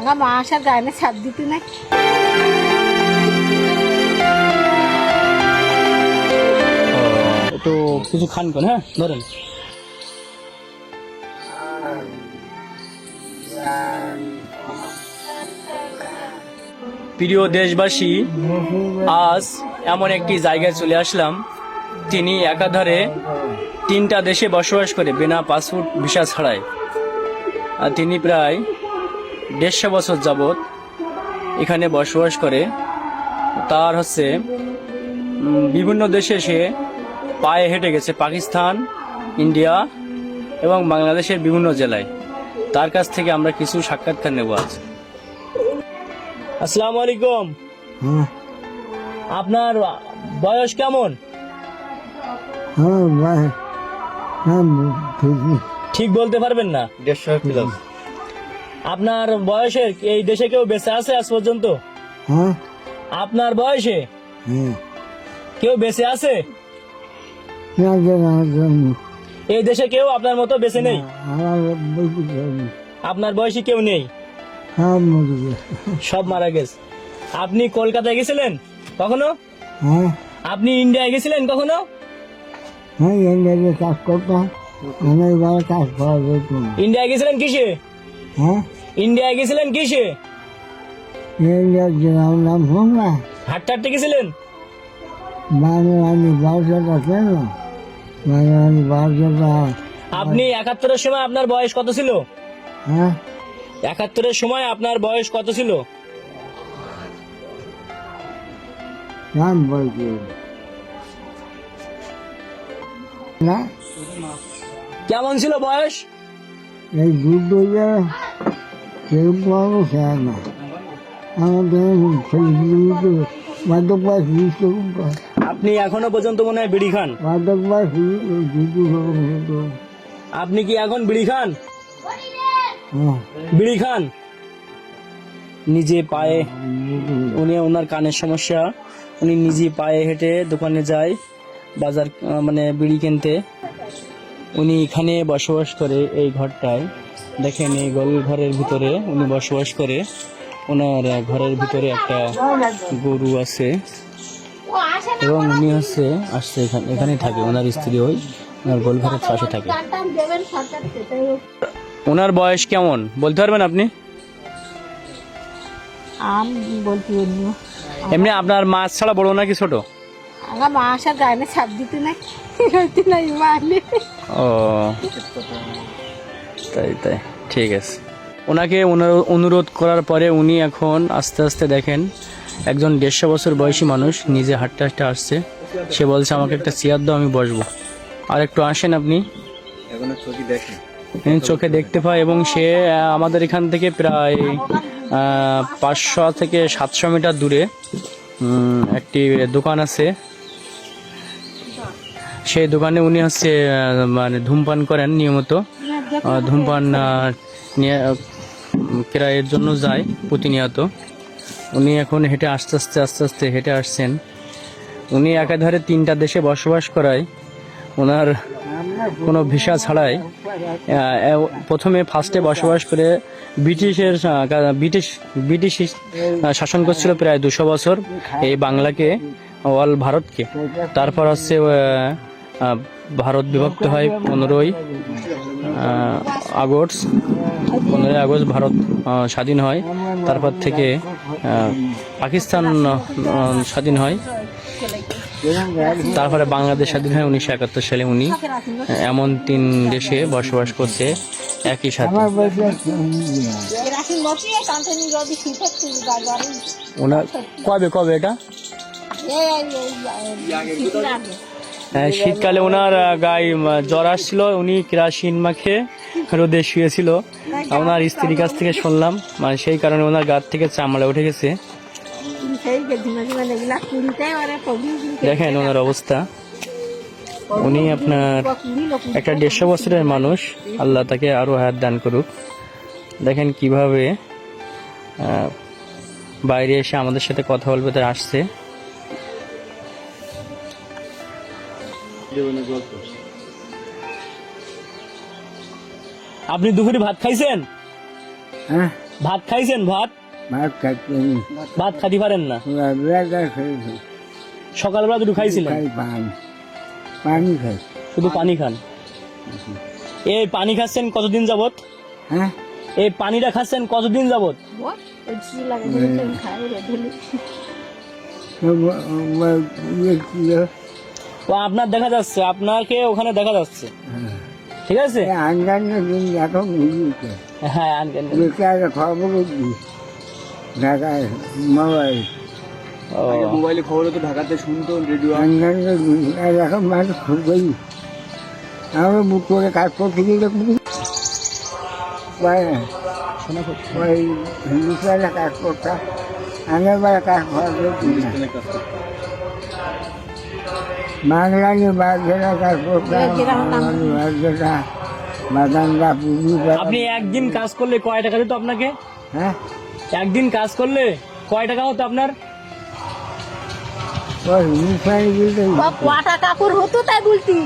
আগা Masar গায়ে ছাপ দিতে নাই। একটু কিছু খান কোন হ্যাঁ? ধরেন। প্রিয় দেশবাসী আজ এমন একটি জায়গায় চলে আসলাম। তিনি একাধারে তিনটা দেশে বসবাস করে বিনা পাসপোর্ট ভিসা ছাড়াই। আর তিনি প্রায় দেড়শো বছর যাবৎ এখানে বসবাস করে। তার হচ্ছে বিভিন্ন দেশে সে পায়ে হেঁটে গেছে পাকিস্তান ইন্ডিয়া এবং বাংলাদেশের বিভিন্ন জেলায়। তার কাছ থেকে আমরা কিছু সাক্ষাৎকার নেব আজ। আসসালামু আলাইকুম। হ্যাঁ। আপনার বয়স কেমন? হ্যাঁ হ্যাঁ ঠিক ঠিক বলতে পারবেন না? দেড়শো প্লাস আপনার বয়সের এই দেশে কেউ বেঁচে আছে আজ পর্যন্ত? হ্যাঁ। আপনার বয়সে? হ্যাঁ। কেউ বেঁচে আছে? না এই দেশে কেউ আপনার মতো বেঁচে নেই? আমার বলতে পারি আপনার বয়সী কেউ নেই? হ্যাঁ মরে গেছে। সব মারা গেছে। আপনি কলকাতায় গেছিলেন কখনো? হ্যাঁ। আপনি ইন্ডিয়ায় গেছিলেন কখনো? হ্যাঁ ইংরেজি কাজ করতাম। আমি কাজ করা যেত। না ইন্ডিয়ায় গেছিলেন কিসে? হ্যাঁ। ইন্ডিয়ায় গেছিলেন কিসে? নাম শুন না হাঁটতে হাঁটতে গেছিলেন? বাংলানি ভাষাটা কেন? বাংলানি ভাষাটা আপনি একাত্তরের সময় আপনার বয়স কত ছিল? হ্যাঁ? একাত্তরের সময় আপনার বয়স কত ছিল? নাম বলছি। না? কেমন ছিল বয়স? এই দুধ কেউ না আমাদের মাদক পায় আপনি এখনও পর্যন্ত মনে হয় বিড়ি খান? মাদক আপনি কি এখন বিড়ি খান? বিড়ি খান? নিজে পায়ে উনি ওনার কানের সমস্যা। উনি নিজে পায়ে হেঁটে দোকানে যায় বাজার মানে বিড়ি কিনতে। উনি এখানে বসবাস করে এই ঘরটায়। দেখেন এই গোল ঘরের ভিতরে উনি বসবাস করে। ওনার ঘরের ভিতরে একটা গরু আছে এবং উনি হচ্ছে আসছে এখানে এখানেই থাকে। ওনার স্ত্রী ওই ওনার গোল ঘরের পাশে থাকে। ওনার বয়স কেমন? বলতে পারবেন আপনি? এমনি আপনার মাছ ছাড়া বড় নাকি ছোট? আগা মাসার গায়ে ছাপ দিতে নাই। হইতে নাই মারলে ও। তাই তাই। ঠিক আছে। ওনাকে অনুরো- অনুরোধ করার পরে উনি এখন আস্তে আস্তে দেখেন একজন দেড়শো বছর বয়সী মানুষ নিজে হাঁটতে হাঁটতে আসছে। সে বলছে আমাকে একটা চেয়ার দাও আমি বসবো। আর একটু আসেন আপনি। এখনও চোখে দেখে আমি চোখে দেখতে পাই এবং সে আহ, আমাদের এখান থেকে প্রায় পাঁচশো থেকে সাতশো মিটার দূরে উম, একটি দোকান আছে। সেই দোকানে উনি হচ্ছে মানে ধূমপান করেন নিয়মিত। ধূমপান ক্রয়ের জন্য যায় প্রতিনিয়ত। উনি এখন হেঁটে আস্তে আস্তে আস্তে আস্তে হেঁটে আসছেন। উনি একাধারে তিনটা দেশে বসবাস করায়। ওনার কোনো ভিসা ছাড়াই প্রথমে ফার্স্টে বসবাস করে ব্রিটিশের ব্রিটিশ ব্রিটিশ শাসন করছিল প্রায় দুশো বছর। এই বাংলাকে অল ভারতকে। তারপর হচ্ছে ভারত বিভক্ত হয় পনেরোই আগস্ট। পনেরোই আগস্ট ভারত স্বাধীন হয়। তারপর থেকে পাকিস্তান স্বাধীন হয়। তারপরে বাংলাদেশ স্বাধীন হয় উনিশশো একাত্তর সালে উনি। এমন তিন দেশে বসবাস করছে একই সাথে। ওনার কবে কবে এটা? শীতকালে ওনার গায়ে জ্বর আসছিল, উনি কেরাসিন মাখে রোদে শুয়েছিল। ওনার স্ত্রীর কাছ থেকে শুনলাম মানে সেই কারণে ওনার গার থেকে চামড়া উঠে গেছে। গেছি দেখেন ওনার অবস্থা। উনি আপনার একটা দেড়শো বছরের মানুষ, আল্লাহ তাকে আরও হায়াত দান করুক। দেখেন কীভাবে বাইরে এসে আমাদের সাথে কথা বলবে, তার আসছে। আপনি দুপুরে ভাত খাইছেন? হ্যাঁ। ভাত খাইছেন ভাত? ভাত খাচ্ছি ভাত খাতে পারেন না। সকালবেলা দুটো খাইছিলেন? পানি। খাই। শুধু পানি খান? এই পানি খাচ্ছেন কতদিন যাবত হ্যাঁ? এই পানিটা খাচ্ছেন কতদিন যাবত তুমি খাই তো আপনার দেখা যাচ্ছে আপনাকে ওখানে দেখা যাচ্ছে। ঠিক আছে? দিন এখন বুঝিয়েছে হ্যাঁ বেকার খবর ঢাকায় মোবাইল। মোবাইলে খবর হতো ঢাকাতে শুনতো রেডিও। অন্যান্য দিন। আর এখন মানুষ খুবই আমরা বুক করে কাজ করতে ওই হিন্দুস্তানে কাজ করতাম। আগের বেলা কাজ করা বাংলানি বাগেরা কাজ করতাম বাগেরা বাদানরা পুজো আপনি একদিন কাজ করলে কয় টাকা দিত আপনাকে? হ্যাঁ? একদিন কাজ করলে কয় টাকা হতো আপনার? কটা কাপড় হতো তাই বলতি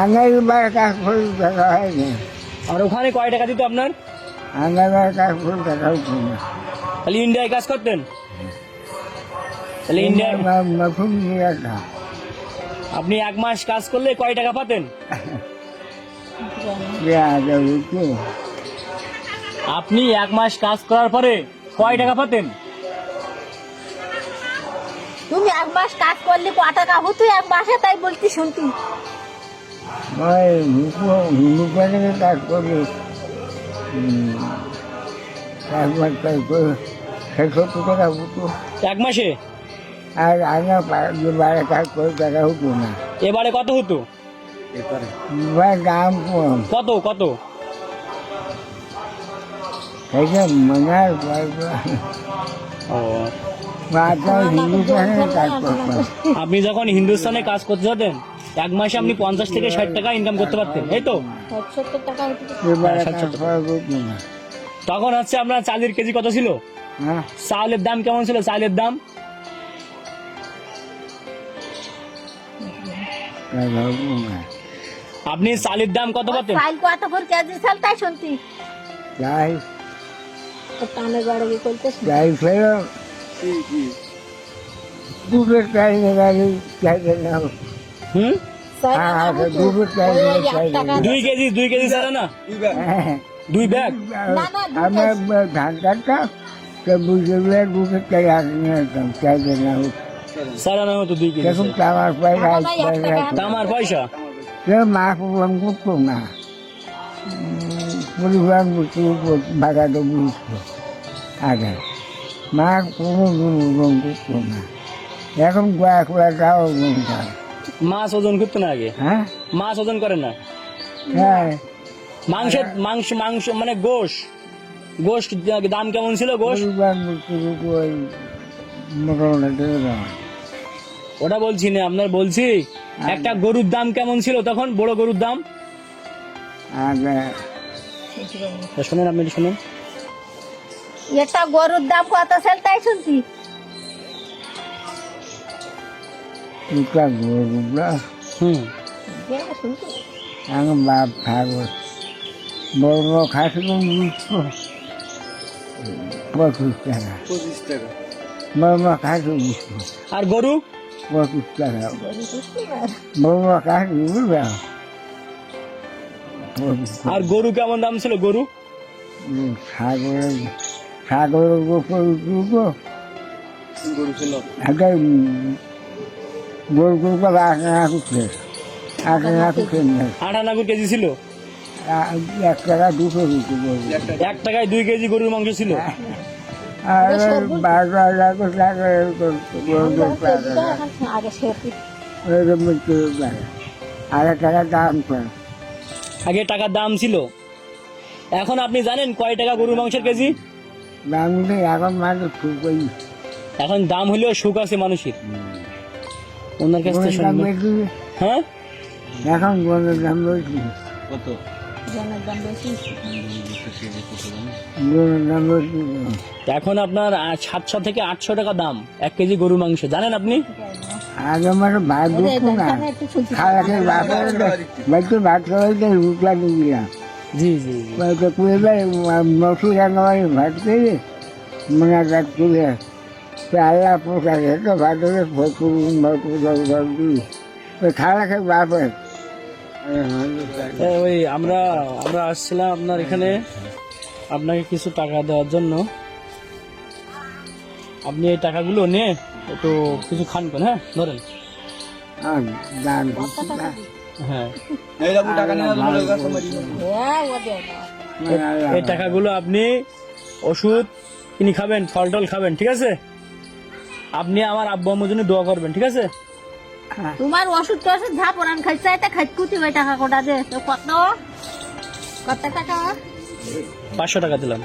আগের বেলা কাজ করে টাকা আর ওখানে কয় টাকা দিত আপনার? আগের কাজ করে টাকা হতো না। তাহলে ইন্ডিয়ায় কাজ করতেন? তাহলে ইন্ডিয়ায় আপনি এক মাস কাজ করলে কয় টাকা পাতেন? আপনি এক মাস কাজ করার পরে কয় টাকা পাতেন? তুমি এক মাস কাজ করলে ক টাকা হতো এক মাসে? তাই বলতি শুনতি হিন্দু প্যানে কাজ করে টাকা হতো। এক মাসে? আর আগে বারে কাজ করে টাকা হতো না। এবারে কত হতো? এবার দাম কম কত কত? মনে আপনি যখন হিন্দুস্তানে কাজ করতে যেতেন এক মাসে আপনি পঞ্চাশ থেকে ষাট টাকা ইনকাম করতে পারতেন এই তো? হ্যাঁ, তখন হচ্ছে আপনার চালের কেজি কত ছিল? হ্যাঁ। চালের দাম কেমন ছিল? চালের দাম? আপনি চালের দাম কত পাতেন চাল কত করে কেজি? চাল তাই শুনতি যাই। টানে বাড়ে গিয়ে করতেছ যাই ফেরো। দুটো চাই গাড়ি চাইতে না হুম? হ্যাঁ চাই চাই দুই কেজি দুই কেজি না? হ্যাঁ দুই ব্যাগ? আমার ধান কাটতাম তো বুঝে দুটো চাই আসতাম চাইতে না দুই কেজি পয়সা করতো না। পরিবার ভাড়া তো আগে মা কোনো প্রোগ্রাম করতো না। এখন মাছ ওজন করতো না আগে? হ্যাঁ? মাছ ওজন করে না? হ্যাঁ। মাংসের মাংস মাংস মানে গোশ। গোশ দাম কেমন ছিল গোশ? মোটামুটি ওটা বলছি না আপনার বলছি একটা গরুর দাম কেমন ছিল তখন? বড় গরুর দাম? শোনেন আপনি শোনেন। একটা গরুর দাম কত চাল তাই হুম। বাপ থাকব বড় বড় খাসিগুলো পঁচিশ টাকা। পঁচিশ টাকা। বড় বড় খাসি আর গরু? পঁচিশ টাকা বড় বড় খাসি বুঝবে আর গরু কেমন দাম ছিল গরু? সাগরের সাগরের গরু ছিল। একটা গরু কেজি ছিল? এক টাকা দিতে গরু। এক টাকায় দুই কেজি গরুর মাংস ছিল? আগে টাকা দাম আগে টাকার দাম ছিল এখন আপনি জানেন কয় টাকা গরুর মাংসের কেজি দাম নেই এখন মানুষ এখন দাম হলেও সুখ আছে মানুষের ওনার কাছ থেকে হ্যাঁ এখন গরুর দাম কত জনের দাম বেশি এখন আপনার সাতশো থেকে আটশো টাকা দাম এক কেজি গরুর মাংস। জানেন আপনি? আগে আমার ভাত না খাওয়াতে বাড়িতে ভাত রুটলা দিলাম। জি জি কুড়ে ভাত খেয়ে মনে করে তো ভাত হলে ভরপুর ভরপুর খাওয়া খেয়ে বাপের এ, ওই আমরা আমরা আসছিলাম আপনার এখানে। আপনাকে কিছু টাকা দেওয়ার জন্য। আপনি এই টাকাগুলো নিয়ে একটু কিছু খান কোন হ্যাঁ? ধরেন। হ্যাঁ। হ্যাঁ। এই টাকাগুলো আপনি ওষুধ কিনে খাবেন ফল টল খাবেন, ঠিক আছে? আপনি আমার আব্বু আম্মুর জন্য দোয়া করবেন, ঠিক আছে? তোমার ওষুধ টষুধ যা পরান খাইছে এটা খাইত কুতি ওই টাকা কটা যে তো কত? কত টাকা? পাঁচশো টাকা দিলাম।